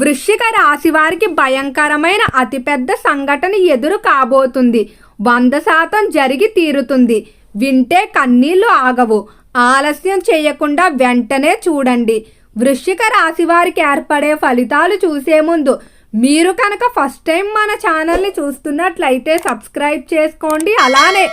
వృశ్చిక రాశి వారికి భయంకరమైన అతిపెద్ద సంఘటన ఎదురు కాబోతుంది. వంద శాతం జరిగి తీరుతుంది. వింటే కన్నీళ్ళు ఆగవు. ఆలస్యం చేయకుండా వెంటనే చూడండి. వృశ్చిక రాశి వారికి ఏర్పడే ఫలితాలు చూసే ముందు మీరు కనుక ఫస్ట్ టైం మన ఛానల్ని చూస్తున్నట్లయితే సబ్స్క్రైబ్ చేసుకోండి. అలానే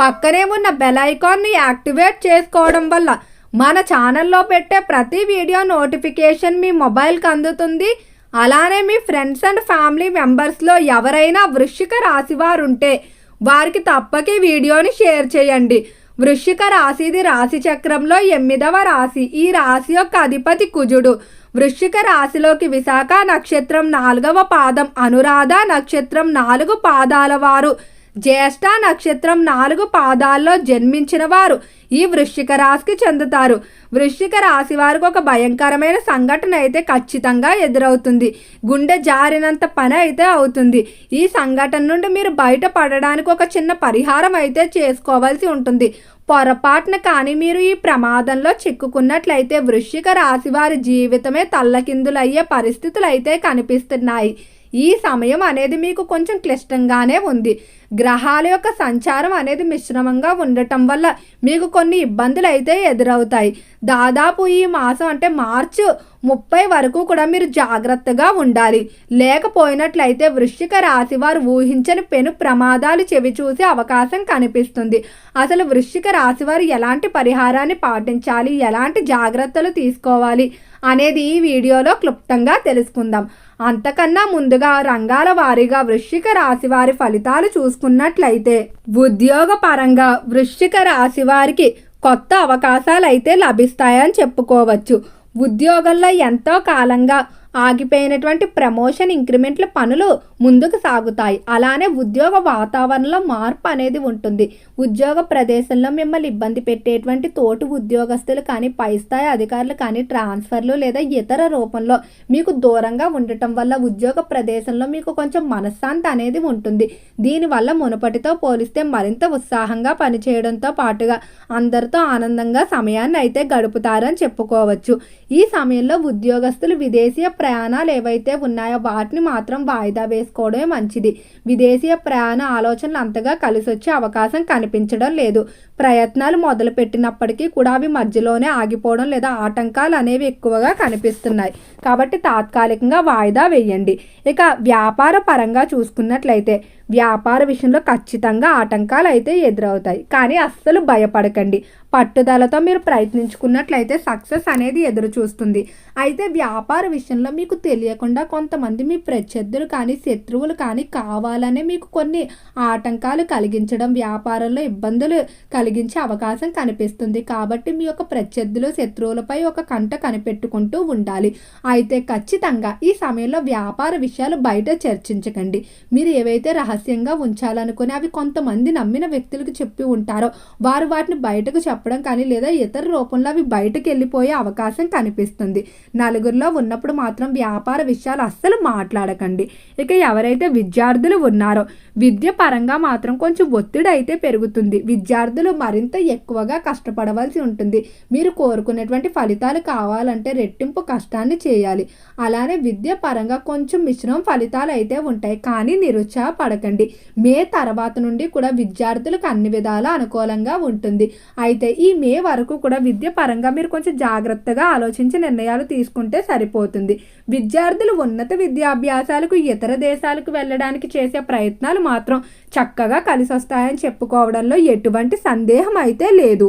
పక్కనే ఉన్న బెల్ ఐకాన్ని యాక్టివేట్ చేసుకోవడం వల్ల మన ఛానల్లో పెట్టే ప్రతి వీడియో నోటిఫికేషన్ మీ మొబైల్కి అందుతుంది. అలానే మీ ఫ్రెండ్స్ అండ్ ఫ్యామిలీ మెంబర్స్లో ఎవరైనా వృశ్చిక రాశి వారు ఉంటే వారికి తప్పక ఈ వీడియోని షేర్ చేయండి. వృశ్చిక రాశిది రాశి చక్రంలో ఎనిమిదవ రాశి. ఈ రాశి యొక్క అధిపతి కుజుడు. వృశ్చిక రాశిలోకి విశాఖ నక్షత్రం నాలుగవ పాదం. అనురాధ నక్షత్రం నాలుగు పాదాల వారు. జ్యేష్ఠ నక్షత్రం నాలుగు పాదాల్లో జన్మించిన వారు ఈ వృశ్చిక రాశికి చెందుతారు. వృశ్చిక రాశి వారికి ఒక భయంకరమైన సంఘటన అయితే ఖచ్చితంగా ఎదురవుతుంది. గుండె జారినంత పని అయితే అవుతుంది. ఈ సంఘటన నుండి మీరు బయటపడడానికి ఒక చిన్న పరిహారం అయితే చేసుకోవాల్సి ఉంటుంది. పొరపాటున కానీ మీరు ఈ ప్రమాదంలో చిక్కుకున్నట్లయితే వృశ్చిక రాశి వారి జీవితమే తల్లకిందులయ్యే పరిస్థితులు అయితే కనిపిస్తున్నాయి. ఈ సమయం అనేది మీకు కొంచెం క్లిష్టంగానే ఉంది. గ్రహాల యొక్క సంచారం అనేది మిశ్రమంగా ఉండటం వల్ల మీకు కొన్ని ఇబ్బందులు అయితే ఎదురవుతాయి. దాదాపు ఈ మాసం అంటే మార్చు ముప్పై వరకు కూడా మీరు జాగ్రత్తగా ఉండాలి. లేకపోయినట్లయితే వృశ్చిక రాశి వారు ఊహించని పెను ప్రమాదాలు చెవి చూసే అవకాశం కనిపిస్తుంది. అసలు వృశ్చిక రాశి వారు ఎలాంటి పరిహారాన్ని పాటించాలి? ఎలాంటి జాగ్రత్తలు తీసుకోవాలి? అనేది ఈ వీడియోలో క్లుప్తంగా తెలుసుకుందాం. అంతకన్నా ముందుగా రంగాల వారీగా వృశ్చిక రాశి వారి ఫలితాలు చూసుకున్నట్లయితే ఉద్యోగ పరంగా వృశ్చిక రాశి వారికి కొత్త అవకాశాలు అయితే లభిస్తాయని చెప్పుకోవచ్చు. ఉద్యోగంలో ఎంతో కాలంగా ఆగిపోయినటువంటి ప్రమోషన్ ఇంక్రిమెంట్ల పనులు ముందుకు సాగుతాయి. అలానే ఉద్యోగ వాతావరణంలో మార్పు అనేది ఉంటుంది. ఉద్యోగ ప్రదేశంలో మిమ్మల్ని ఇబ్బంది పెట్టేటువంటి తోటి ఉద్యోగస్తులు కానీ పై స్థాయి అధికారులు కానీ ట్రాన్స్ఫర్లు లేదా ఇతర రూపంలో మీకు దూరంగా ఉండటం వల్ల ఉద్యోగ ప్రదేశంలో మీకు కొంచెం మనశ్శాంతి అనేది ఉంటుంది. దీనివల్ల మునుపటితో పోలిస్తే మరింత ఉత్సాహంగా పనిచేయడంతో పాటుగా అందరితో ఆనందంగా సమయాన్ని అయితే గడుపుతారని చెప్పుకోవచ్చు. ఈ సమయంలో ఉద్యోగస్తులు విదేశీయ ప్రయాణాలు ఏవైతే ఉన్నాయో వాటిని మాత్రం వాయిదా వేసుకోవడమే మంచిది. విదేశీయ ప్రయాణ ఆలోచనలు అంతగా కలిసొచ్చే అవకాశం కనిపించడం లేదు. ప్రయత్నాలు మొదలు పెట్టినప్పటికీ కూడా అవి మధ్యలోనే ఆగిపోవడం లేదా ఆటంకాలు అనేవి ఎక్కువగా కనిపిస్తున్నాయి. కాబట్టి తాత్కాలికంగా వాయిదా వేయండి. ఇక వ్యాపార పరంగా చూసుకున్నట్లయితే వ్యాపార విషయంలో ఖచ్చితంగా ఆటంకాలు అయితే ఎదురవుతాయి. కానీ అస్సలు భయపడకండి. పట్టుదలతో మీరు ప్రయత్నించుకున్నట్లయితే సక్సెస్ అనేది ఎదురు చూస్తుంది అయితే వ్యాపార విషయంలో మీకు తెలియకుండా కొంతమంది మీ ప్రత్యర్థులు కానీ శత్రువులు కానీ కావాలనే మీకు కొన్ని ఆటంకాలు కలిగించడం వ్యాపారంలో ఇబ్బందులు కలిగించే అవకాశం కనిపిస్తుంది. కాబట్టి మీ యొక్క ప్రత్యర్థులు శత్రువులపై ఒక కంట కనిపెట్టుకుంటూ ఉండాలి. అయితే ఖచ్చితంగా ఈ సమయంలో వ్యాపార విషయాలు బయట చర్చించకండి. మీరు ఏవైతే రహస్యంగా ఉంచాలనుకుని అవి కొంతమంది నమ్మిన వ్యక్తులకు చెప్పి ఉంటారో వారు వాటిని బయటకు చెప్పడం కానీ లేదా ఇతర రూపంలో అవి బయటకు వెళ్ళిపోయే అవకాశం కనిపిస్తుంది. నలుగురిలో ఉన్నప్పుడు మాత్రం వ్యాపార విషయాలు అస్సలు మాట్లాడకండి. ఇక ఎవరైతే విద్యార్థులు ఉన్నారో విద్య పరంగా మాత్రం కొంచెం ఒత్తిడి అయితే పెరుగుతుంది. విద్యార్థులు మరింత ఎక్కువగా కష్టపడవలసి ఉంటుంది. మీరు కోరుకునేటువంటి ఫలితాలు కావాలంటే రెట్టింపు కష్టాన్ని చేయాలి. అలానే విద్య పరంగా కొంచెం మిశ్రమం ఫలితాలు అయితే ఉంటాయి. కానీ నిరుత్సాహపడకండి. మే తర్వాత నుండి కూడా విద్యార్థులకు అన్ని విధాలా అనుకూలంగా ఉంటుంది. అయితే ఈ మే వరకు కూడా విద్య పరంగా మీరు కొంచెం జాగ్రత్తగా ఆలోచించి నిర్ణయాలు తీసుకుంటే సరిపోతుంది. విద్యార్థులు ఉన్నత విద్యాభ్యాసాలకు ఇతర దేశాలకు వెళ్ళడానికి చేసే ప్రయత్నాలు మాత్రం చక్కగా కలిసి వస్తాయని చెప్పుకోవడంలో ఎటువంటి సందేహం అయితే లేదు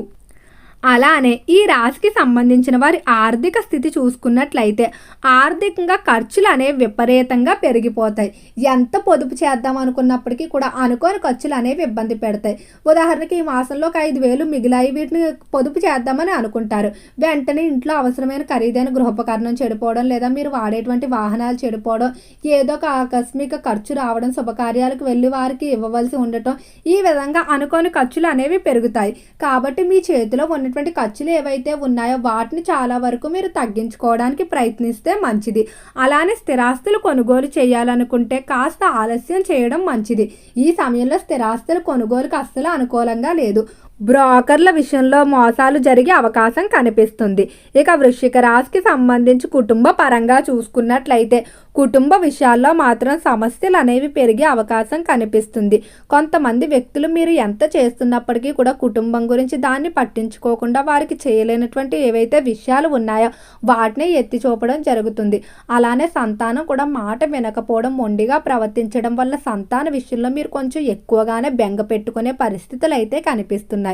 అలానే ఈ రాశికి సంబంధించిన వారి ఆర్థిక స్థితి చూసుకున్నట్లయితే ఆర్థికంగా ఖర్చులు అనేవి విపరీతంగా పెరిగిపోతాయి. ఎంత పొదుపు చేద్దాం అనుకున్నప్పటికీ కూడా అనుకోని ఖర్చులు అనేవి ఇబ్బంది పెడతాయి. ఉదాహరణకి ఈ మాసంలో ఒక ఐదు వేలు మిగిలాయి వీటిని పొదుపు చేద్దామని అనుకుంటారు. వెంటనే ఇంట్లో అవసరమైన ఖరీదైన గృహోపకరణం చెడిపోవడం లేదా మీరు వాడేటువంటి వాహనాలు చెడిపోవడం ఏదో ఒక ఆకస్మిక ఖర్చు రావడం శుభకార్యాలకు వెళ్ళి వారికి ఇవ్వవలసి ఉండటం ఈ విధంగా అనుకోని ఖర్చులు అనేవి పెరుగుతాయి. కాబట్టి మీ చేతిలో ఉన్న ఉన్నటువంటి ఖర్చులు ఏవైతే ఉన్నాయో వాటిని చాలా వరకు మీరు తగ్గించుకోవడానికి ప్రయత్నిస్తే మంచిది. అలానే స్థిరాస్తులు కొనుగోలు చేయాలనుకుంటే కాస్త ఆలస్యం చేయడం మంచిది. ఈ సమయంలో స్థిరాస్తులు కొనుగోలుకు అస్సలు అనుకూలంగా లేదు. బ్రోకర్ల విషయంలో మోసాలు జరిగే అవకాశం కనిపిస్తుంది. ఇక వృశ్చిక రాశికి సంబంధించి కుటుంబ పరంగా చూసుకున్నట్లయితే కుటుంబ విషయాల్లో మాత్రం సమస్యలు అనేవి పెరిగే అవకాశం కనిపిస్తుంది. కొంతమంది వ్యక్తులు మీరు ఎంత చేస్తున్నప్పటికీ కూడా కుటుంబం గురించి దాన్ని పట్టించుకోకుండా వారికి చేయలేనటువంటి ఏవైతే విషయాలు ఉన్నాయో వాటిని ఎత్తి చూపడం జరుగుతుంది. అలానే సంతానం కూడా మాట వినకపోవడం మొండిగా ప్రవర్తించడం వల్ల సంతాన విషయంలో మీరు కొంచెం ఎక్కువగానే బెంగ పెట్టుకునే పరిస్థితులు అయితే కనిపిస్తున్నాయి.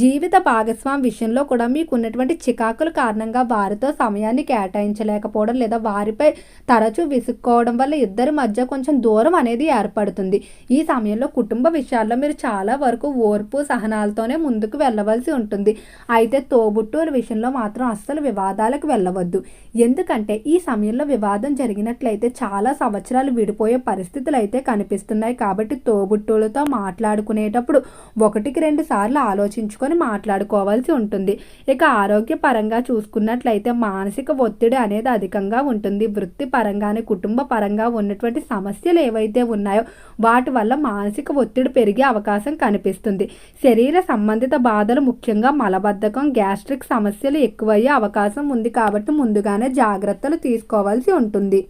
జీవిత భాగస్వామి విషయంలో కూడా మీకు ఉన్నటువంటి చికాకుల కారణంగా వారితో సమయాన్ని కేటాయించలేకపోవడం లేదా వారిపై తరచూ విసుక్కోవడం వల్ల ఇద్దరి మధ్య కొంచెం దూరం అనేది ఏర్పడుతుంది. ఈ సమయంలో కుటుంబ విషయాల్లో మీరు చాలా వరకు ఓర్పు సహనాలతోనే ముందుకు వెళ్ళవలసి ఉంటుంది. అయితే తోబుట్టువుల విషయంలో మాత్రం అస్సలు వివాదాలకు వెళ్ళవద్దు. ఎందుకంటే ఈ సమయంలో వివాదం జరిగినట్లయితే చాలా సంవత్సరాలు విడిపోయే పరిస్థితులు అయితే కనిపిస్తున్నాయి. కాబట్టి తోబుట్టువులతో మాట్లాడుకునేటప్పుడు ఒకటికి రెండు సార్లు ఆలోచించుకొని మాట్లాడుకోవాల్సి ఉంటుంది. ఇక ఆరోగ్యపరంగా చూసుకున్నట్లయితే మానసిక ఒత్తిడి అనేది అధికంగా ఉంటుంది. వృత్తి పరంగానే కుటుంబ పరంగా ఉన్నటువంటి సమస్యలు ఏవైతే ఉన్నాయో వాటి వల్ల మానసిక ఒత్తిడి పెరిగే అవకాశం కనిపిస్తుంది. శరీర సంబంధిత బాధలు ముఖ్యంగా మలబద్ధకం గ్యాస్ట్రిక్ సమస్యలు ఎక్కువయ్యే అవకాశం ఉంది కాబట్టి ముందుగానే జాగ్రత్తలు తీసుకోవాల్సి ఉంటుంది.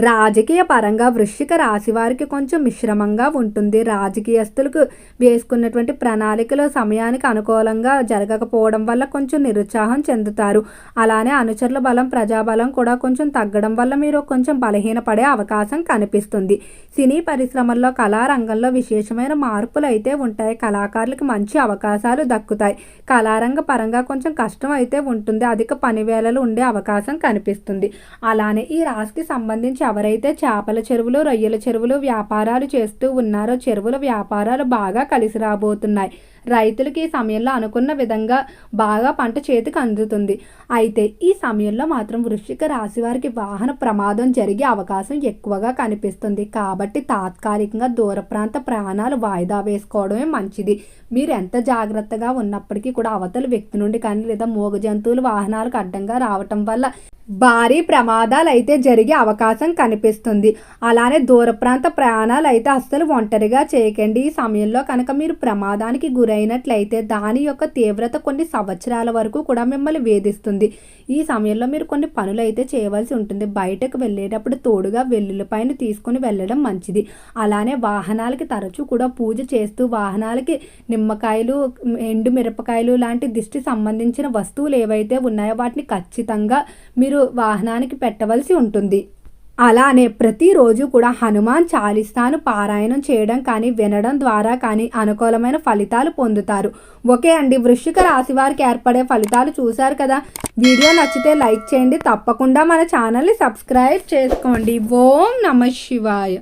రాజకీయ పరంగా వృశ్చిక రాశి వారికి కొంచెం మిశ్రమంగా ఉంటుంది. రాజకీయస్తులకు వేసుకున్నటువంటి ప్రణాళికలు సమయానికి అనుకూలంగా జరగకపోవడం వల్ల కొంచెం నిరుత్సాహం చెందుతారు. అలానే అనుచరుల బలం ప్రజాబలం కూడా కొంచెం తగ్గడం వల్ల మీరు కొంచెం బలహీనపడే అవకాశం కనిపిస్తుంది. సినీ పరిశ్రమల్లో కళారంగంలో విశేషమైన మార్పులు అయితే ఉంటాయి. కళాకారులకు మంచి అవకాశాలు దక్కుతాయి. కళారంగ పరంగా కొంచెం కష్టం అయితే ఉంటుంది. అధిక పనివేళలు ఉండే అవకాశం కనిపిస్తుంది. అలానే ఈ రాశికి సంబంధించి ఎవరైతే చేపల చెరువులు రొయ్యల చెరువులు వ్యాపారాలు చేస్తూ ఉన్నారో చెరువుల వ్యాపారాలు బాగా కలిసి రాబోతున్నాయి. రైతులకి ఈ సమయంలో అనుకున్న విధంగా బాగా పంట చేతికి అందుతుంది. అయితే ఈ సమయంలో మాత్రం వృశ్చిక రాశి వారికి వాహన ప్రమాదం జరిగే అవకాశం ఎక్కువగా కనిపిస్తుంది. కాబట్టి తాత్కాలికంగా దూర ప్రాంత ప్రయాణాలు వాయిదా వేసుకోవడమే మంచిది. మీరు ఎంత జాగ్రత్తగా ఉన్నప్పటికీ కూడా అవతల వ్యక్తి నుండి కానీ లేదా మూగ జంతువులు వాహనాలకు అడ్డంగా రావటం వల్ల భారీ ప్రమాదాలు అయితే జరిగే అవకాశం కనిపిస్తుంది. అలానే దూర ప్రాంత ప్రయాణాలు అయితే అస్సలు ఒంటరిగా చేయకండి. ఈ సమయంలో కనుక మీరు ప్రమాదానికి గురైనట్లయితే దాని యొక్క తీవ్రత కొన్ని సంవత్సరాల వరకు కూడా మిమ్మల్ని వేధిస్తుంది. ఈ సమయంలో మీరు కొన్ని పనులు అయితే చేయవలసి ఉంటుంది. బయటకు వెళ్ళేటప్పుడు తోడుగా వెల్లుల్లిపైన తీసుకుని వెళ్ళడం మంచిది. అలానే వాహనాలకి తరచూ కూడా పూజ చేస్తూ వాహనాలకి నిమ్మకాయలు ఎండు మిరపకాయలు లాంటి దిష్టి సంబంధించిన వస్తువులు ఏవైతే ఉన్నాయో వాటిని ఖచ్చితంగా మీరు వాహనానికి పెట్టవలసి ఉంటుంది. అలానే ప్రతిరోజు కూడా హనుమాన్ చాలీసాను పారాయణం చేయడం కానీ వినడం ద్వారా కానీ అనుకూలమైన ఫలితాలు పొందుతారు. ఓకే అండి వృశ్చిక రాశి వారికి ఏర్పడే ఫలితాలు చూశారు కదా? వీడియో నచ్చితే లైక్ చేయండి. తప్పకుండా మన ఛానల్ని సబ్స్క్రైబ్ చేసుకోండి. ఓం నమ శివాయ.